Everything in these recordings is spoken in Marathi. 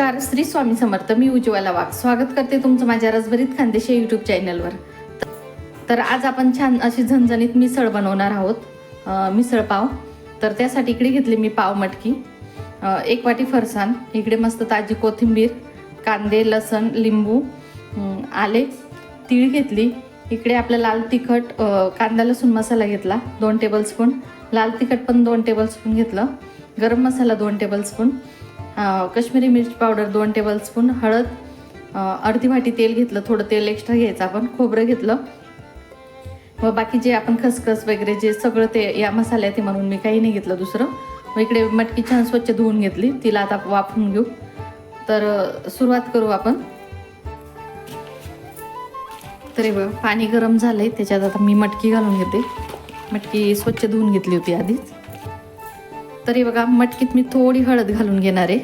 नमस्कार. श्री स्वामी समर्थ मी उज्ज्वला वाघ स्वागत करते तुमचं माझ्या रसभरीत खानदेशी यूट्यूब चॅनलवर तर आज आपण छान अशी झणझणीत मिसळ बनवणार आहोत. मिसळ पाव. तर त्यासाठी इकडे घेतली मी पाव मटकी. एक वाटी फरसाण. इकडे मस्त ताजी कोथिंबीर कांदे लसण लिंबू आले तीळ घेतली. इकडे आपलं लाल तिखट कांदा लसूण मसाला घेतला दोन टेबलस्पून लाल तिखट पण दोन टेबलस्पून घेतलं. गरम मसाला दोन टेबलस्पून कश्मीरी मिरची पावडर दोन टेबलस्पून हळद अर्धी वाटी तेल घेतलं थोडं तेल एक्स्ट्रा घ्यायचं आपण खोबरं घेतलं. व बाकी जे आपण खसखस वगैरे जे सगळं ते या मसाल्यात ते म्हणून मी काही नाही घेतलं दुसरं. मग इकडे मटकी छान स्वच्छ धुवून घेतली तिला आता वापरून घेऊ. तर सुरुवात करू आपण. तरी बघ पाणी गरम झालंय त्याच्यात आता मी मटकी घालून घेते. मटकी स्वच्छ धुवून घेतली होती आधीच. तरी बघा मटकीत मी थोडी हळद घालून घेणार आहे.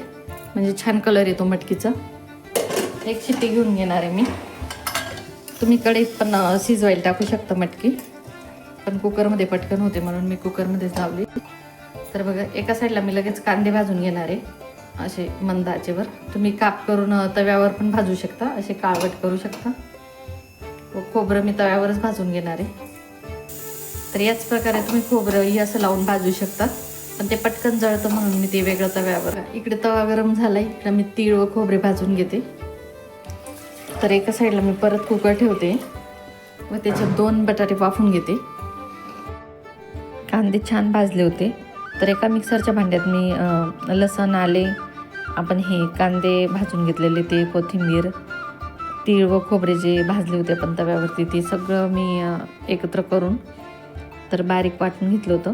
म्हणजे छान कलर येतो मटकीचा. एक शिट्टी घेऊन घेणार आहे मी. तुम्ही कढईत पण शिजवायला टाकू शकता मटकी. पण कुकरमध्ये पटकन होते म्हणून मी कुकरमध्येच लावली. तर बघा एका साईडला मी लगेच कांदे भाजून घेणार आहे असे मंद आचेवर. तुम्ही काप करून तव्यावर पण भाजू शकता असे काळवट करू शकता. व खोबरं मी तव्यावरच भाजून घेणार आहे. तर याच प्रकारे तुम्ही खोबरंही असं लावून भाजू शकता. पण ते पटकन जळतं म्हणून मी ते वेगळं तव्यावर. इकडे तवा गरम झाला इकडे मी तीळ व खोबरे भाजून घेते. तर एका साईडला मी परत कुकर ठेवते व त्याच्यात दोन बटाटे वाफून घेते. कांदे छान भाजले होते. तर एका मिक्सरच्या भांड्यात मी लसण आले आपण हे कांदे भाजून घेतलेले ते कोथिंबीर तीळ व खोबरे जे भाजले होते आपण तव्यावरती ते सगळं मी एकत्र करून तर बारीक वाटून घेतलं होतं.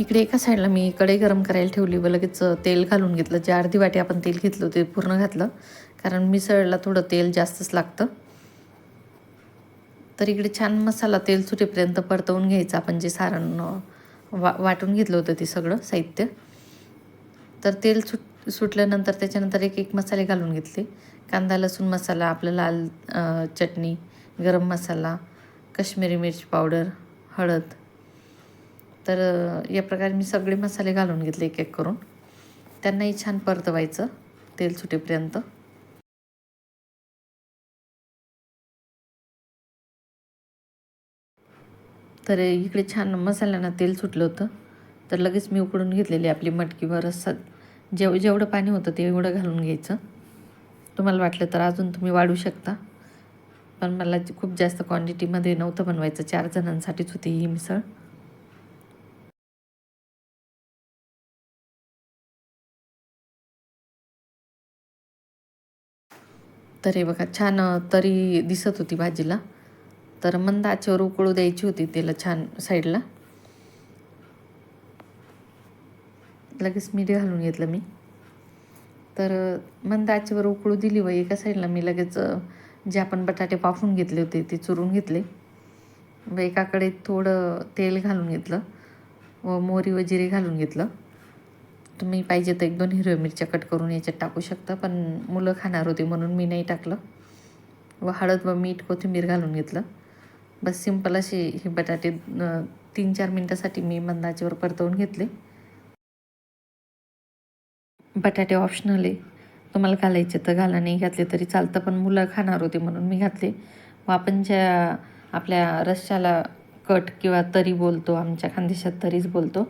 इकडे एका साईडला मी कढई गरम करायला ठेवली व लगेच तेल घालून घेतलं. जे अर्धी वाटी आपण तेल घेतलं ते पूर्ण घातलं. कारण मिसळला थोडं तेल जास्तच लागतं. तर इकडे छान मसाला तेल सुटेपर्यंत परतवून घ्यायचं. आपण जे सारण वा वाटून घेतलं होतं ते सगळं साहित्य. तर तेल सुट सुटल्यानंतर त्याच्यानंतर एक एक मसाले घालून घेतले. कांदा लसूण मसाला आपलं लाल चटणी गरम मसाला कश्मीरी मिरची पावडर हळद तर या प्रकारे मी सगळे मसाले घालून घेतले एक एक करून. त्यांनाही छान परतवायचं तेल सुटेपर्यंत. तर इकडे छान मसाल्यांना तेल सुटलं होतं. तर लगेच मी उकडून घेतलेली आपली मटकीवर रस्सा जेव जेवढं पाणी होतं ते एवढं घालून घ्यायचं. तुम्हाला वाटलं तर अजून तुम्ही वाढू शकता. पण मला खूप जास्त क्वांटिटीमध्ये नव्हतं बनवायचं. चार जणांसाठीच होती ही मिसळ. तर हे बघा छान तरी दिसत होती भाजीला. तर मंद आचेवर उकळू द्यायची होती त्याला छान साईडला. लगेच मीठ घालून घेतलं मी. तर अ, मंद आचेवर उकळू दिली व एका साईडला. मी लगेच जे आपण बटाटे पाफून घेतले होते ते चुरून घेतले. व एकाकडे थोडं तेल घालून घेतलं व मोहरी व जिरे घालून घेतलं. तुम्ही पाहिजे तर एक दोन हिरव्या मिरच्या कट करून याच्यात टाकू शकता पण मुलं खाणार होती म्हणून मी नाही टाकलं. व हळद व मीठ कोथिंबीर घालून घेतलं. बस सिंपल असे हे बटाटे तीन चार मिनटासाठी मी मंदाचीवर परतवून घेतले. बटाटे ऑप्शनल आहे. तुम्हाला घालायचे तर घाला नाही घातले तरी चालतं पण मुलं खाणार होते म्हणून मी घातले. व आपण ज्या आपल्या रश्श्याला कट किंवा तरी बोलतो आमच्या खानदेशात तरीच बोलतो.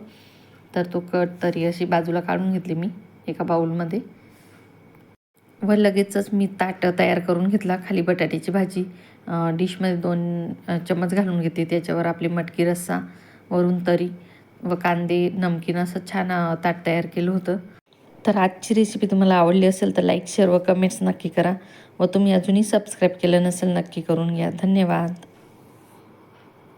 तर तो कट तरी अशी बाजूला काढून घेतली मी एका बाऊलमध्ये व लगेचच मी ताट तयार करून घेतला खाली बटाट्याची भाजी. डिशमध्ये दोन चम्मच घालून घेते त्याच्यावर आपली मटकी रस्सा वरून तरी व कांदे नमकीन असं छान ताट तयार केलं होतं. तर आजची रेसिपी तुम्हाला आवडली असेल तर लाईक शेअर व कमेंट्स नक्की करा. व तुम्ही अजूनही सबस्क्राईब केलं नसेल नक्की करून घ्या. धन्यवाद.